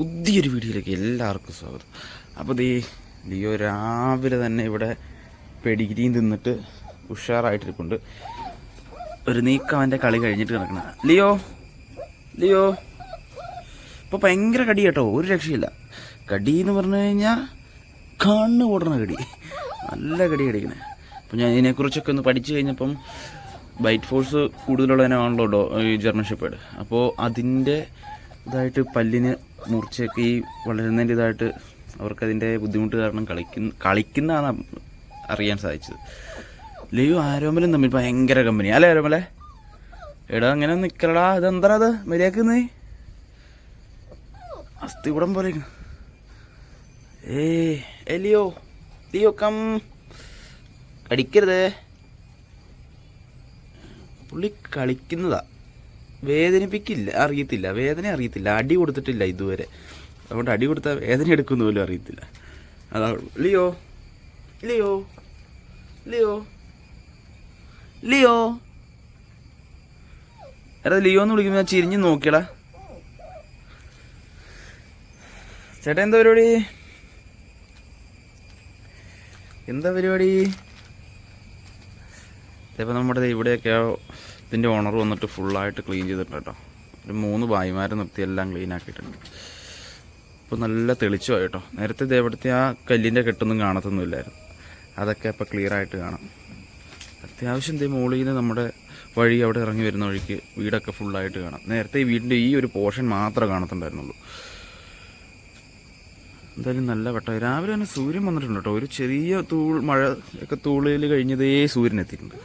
പുതിയൊരു വീഡിയോയിലേക്ക് എല്ലാവർക്കും സ്വാഗതം. അപ്പോൾ ദേ ലിയോ രാവിലെ തന്നെ ഇവിടെ പെടിഗിരിയും തിന്നിട്ട് ഉഷാറായിട്ടിരിപ്പുണ്ട്. ഒരു നീക്കം അവന്റെ കളി കഴിഞ്ഞിട്ട് കിടക്കണം. Leo Leo. ഇപ്പോൾ ഭയങ്കര കടി കേട്ടോ ഒരു രക്ഷയില്ല. കടി എന്ന് പറഞ്ഞു കഴിഞ്ഞാൽ കണ്ണ് ഓടണ കടി. നല്ല കടി കടിക്കണേ. അപ്പം ഞാൻ ഇതിനെക്കുറിച്ചൊക്കെ ഒന്ന് പഠിച്ചു കഴിഞ്ഞപ്പം ബൈറ്റ് ഫോഴ്സ് കൂടുതലുള്ളതിനാണല്ലോ ഈ ജർമ്മൻ ഷെപ്പേഡ് അപ്പോൾ അതിന്റെ ഇതായിട്ട് പല്ലിന് മുറിച്ചൊക്കെ ഈ വളരുന്നതിന്റെ ഇതായിട്ട് അവർക്കതിന്റെ ബുദ്ധിമുട്ട് കാരണം കളിക്കുന്ന കളിക്കുന്നതാണ് അറിയാൻ സാധിച്ചത്. ലിയോ ആരോമലും തമ്മിൽ ഭയങ്കര കമ്പനി അല്ലേ ആരോമലെ? എടാ അങ്ങനെ നിൽക്കലടാ ഇതെന്താ അത്? മര്യാദയ്ക്ക് അസ്ഥി കൂടം പോലെ ഏ ഏ ലിയോ ലിയോ കം. അടിക്കരുത് പുള്ളി കളിക്കുന്നതാ. വേദനിപ്പിക്കില്ല അറിയത്തില്ല. വേദന അറിയത്തില്ല. അടി കൊടുത്തിട്ടില്ല ഇതുവരെ. അതുകൊണ്ട് അടി കൊടുത്താൽ വേദന എടുക്കുന്ന പോലും അറിയത്തില്ല. അതാ ലിയോ? ലിയോ? ലിയോ? ലിയോ? എടാ ലിയോ എന്ന് വിളിക്കുമ്പോൾ ചിരിഞ്ഞ് നോക്കിയടാ. ചേട്ടാ എന്താ പരിപാടി? എന്താ പരിപാടി? ഇപ്പം നമ്മുടെ ഇവിടെയൊക്കെ ഇതിന്റെ ഓണർ വന്നിട്ട് ഫുള്ളായിട്ട് ക്ലീൻ ചെയ്തിട്ടുണ്ട്? കേട്ടോ ഒരു മൂന്ന് ഭായിമാരെ നിർത്തി എല്ലാം ക്ലീൻ ആക്കിയിട്ടുണ്ട്. ഇപ്പോൾ നല്ല തെളിച്ചമായി കേട്ടോ? നേരത്തെ ഇതേപടുത്തി ആ കല്ലിന്റെ കെട്ടൊന്നും കാണത്തൊന്നുമില്ലായിരുന്നു. അതൊക്കെ അപ്പോൾ ക്ലിയർ ആയിട്ട് കാണാം. അത്യാവശ്യം ദേ മുകളിൽ നിന്ന് നമ്മുടെ വഴി അവിടെ ഇറങ്ങി വരുന്ന വഴിക്ക് വീടൊക്കെ ഫുള്ളായിട്ട് കാണാം. നേരത്തെ ഈ വീടിന്റെ ഈ ഒരു പോർഷൻ മാത്രമേ കാണത്തുണ്ടായിരുന്നുള്ളൂ. എന്തായാലും നല്ല വട്ടം. രാവിലെ തന്നെ സൂര്യൻ വന്നിട്ടുണ്ട് കേട്ടോ. ഒരു ചെറിയ തൂൾ മഴ ഒക്കെ തൂളിൽ കഴിഞ്ഞതേ സൂര്യൻ എത്തിയിട്ടുണ്ട്.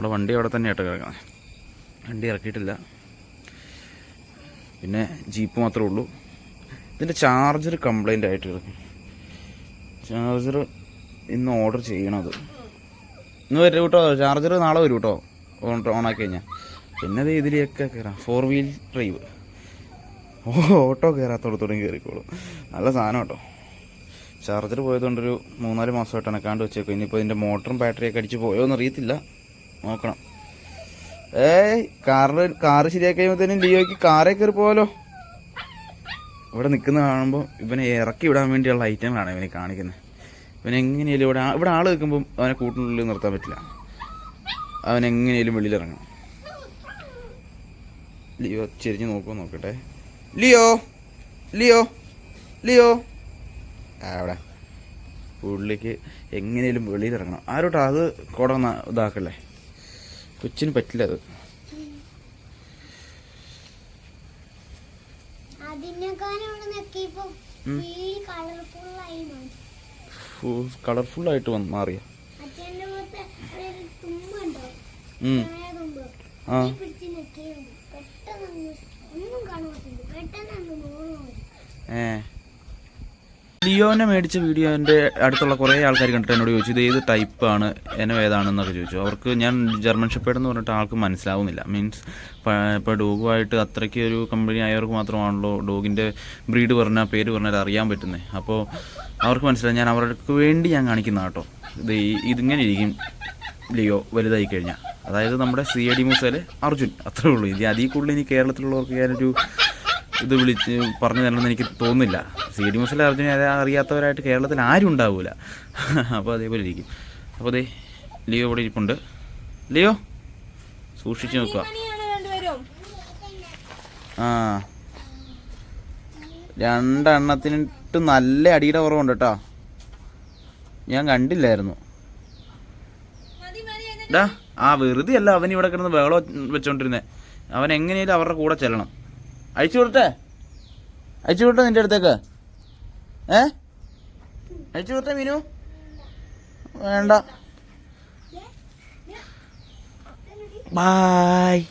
നമ്മുടെ വണ്ടി അവിടെ തന്നെ ആയിട്ട് കിടക്കുന്നത്. വണ്ടി ഇറക്കിയിട്ടില്ല. പിന്നെ ജീപ്പ് മാത്രമേ ഉള്ളൂ. ഇതിന്റെ ചാർജർ കംപ്ലൈന്റ് ആയിട്ട് കിടക്കും ചാർജർ ഇന്ന് ഓർഡർ ചെയ്യണത് ഇന്ന് വരും കേട്ടോ ചാർജർ നാളെ വരും കേട്ടോ ഓൺ ഓണാക്കി കഴിഞ്ഞാൽ പിന്നെ അത് ഇതിലേക്ക് കയറാം ഫോർ വീൽ ഡ്രൈവ് ഓ ഓട്ടോ കയറാത്തോടത്തോടും കയറിക്കോളും നല്ല സാധനം കേട്ടോ ചാർജർ പോയതുകൊണ്ടൊരു മൂന്നാൽ മാസമായിട്ട് അനക്കാണ്ട് വെച്ചേക്കും ഇനിയിപ്പോൾ ഇതിന്റെ മോട്ടറും ബാറ്ററിയൊക്കെ അടിച്ച് പോയോ എന്ന് അറിയത്തില്ല നോക്കണം. ഏയ് കാറിൽ കാറ് ശരിയാക്കി ലിയോയ്ക്ക് കാറേ കയറി പോകാലോ ഇവിടെ നിൽക്കുന്ന കാണുമ്പോൾ ഇവനെ ഇറക്കി വിടാൻ വേണ്ടിയുള്ള ഐറ്റങ്ങളാണ് ഇവനെ കാണിക്കുന്നത്. ഇവൻ എങ്ങനെയാലും ഇവിടെ ഇവിടെ ആൾ നിൽക്കുമ്പോൾ അവനെ കൂട്ടിനുള്ളിൽ നിർത്താൻ പറ്റില്ല. അവൻ എങ്ങനെയാലും വെളിയിലിറങ്ങണം ലിയോ ചെരിഞ്ഞ് നോക്കുമോ നോക്കട്ടെ. Leo Leo Leo. അവിടെ. പുള്ളിക്ക് എങ്ങനെയും വെളിയിലിറങ്ങണം ആരോട്ടാ അത് കുടന്ന ഇതാക്കല്ലേ? കൊച്ചിന് പറ്റില്ല അത്. കളർഫുൾ ആയി മാറി. കളർഫുള്ളായിട്ട് വന്ന് മാറിയ. ആ. ഏ. ലിയോനെ മേടിച്ച വീഡിയോ എന്റെ അടുത്തുള്ള കുറേ ആൾക്കാർ കണ്ടിട്ട് എന്നോട് ചോദിച്ചു ഇത് ഏത് ടൈപ്പാണ് എന്നെ ഏതാണെന്നൊക്കെ ചോദിച്ചു. അവർക്ക് ഞാൻ ജർമ്മൻ ഷെപ്പേഡ് എന്ന് പറഞ്ഞിട്ട് ആൾക്ക് മനസ്സിലാവുന്നില്ല. മീൻസ് ഇപ്പോൾ ഡോഗുമായിട്ട് അത്രയ്ക്ക് ഒരു കമ്പനി ആയവർക്ക് മാത്രമാണല്ലോ ഡോഗിന്റെ ബ്രീഡ് പറഞ്ഞാൽ പേര് പറഞ്ഞാൽ അറിയാൻ പറ്റുന്നത് അപ്പോൾ അവർക്ക് മനസ്സിലായി. ഞാൻ അവർക്ക് വേണ്ടി ഞാൻ കാണിക്കുന്ന കേട്ടോ. ഇത് ഇതിങ്ങനെ ഇരിക്കും ലിയോ വലുതായി കഴിഞ്ഞാൽ അതായത് നമ്മുടെ സി എ ഡി മൂസയിലെ അർജുൻ. അത്രേ ഉള്ളൂ. ഇത് അതിൽ കൂടുതൽ ഇനി കേരളത്തിലുള്ളവർക്ക് ഞാനൊരു ഇത് വിളിച്ച് പറഞ്ഞു തരണമെന്ന് എനിക്ക് തോന്നുന്നില്ല. സി ഡി മുസ്ലിം അർജുനെ അറിയാത്തവരായിട്ട് കേരളത്തിൽ ആരും ഉണ്ടാവില്ല അപ്പോൾ അതേപോലെ ഇരിക്കും. അപ്പോൾ അതെ ലിയോ ഇവിടെ ഇരിപ്പുണ്ട്. ലിയോ സൂക്ഷിച്ചു നോക്കുക. ആ. രണ്ടെണ്ണത്തിനിട്ട് നല്ല അടിയുടെ കുറവുണ്ട് കേട്ടോ. ഞാൻ കണ്ടില്ലായിരുന്നു. ഡാ ആ വെറുതെ അല്ല അവൻ ഇവിടെ കിടന്ന് ബഹളം വെച്ചോണ്ടിരുന്നേ. അവൻ എങ്ങനെയാലും അവരുടെ കൂടെ ചെല്ലണം. അയച്ചു വിടട്ടെ അയച്ചു വിടട്ടെ നിന്റെ അടുത്തേക്ക്? ഏ? അയച്ചു വിടട്ടെ മീനു? വേണ്ട. ബായ്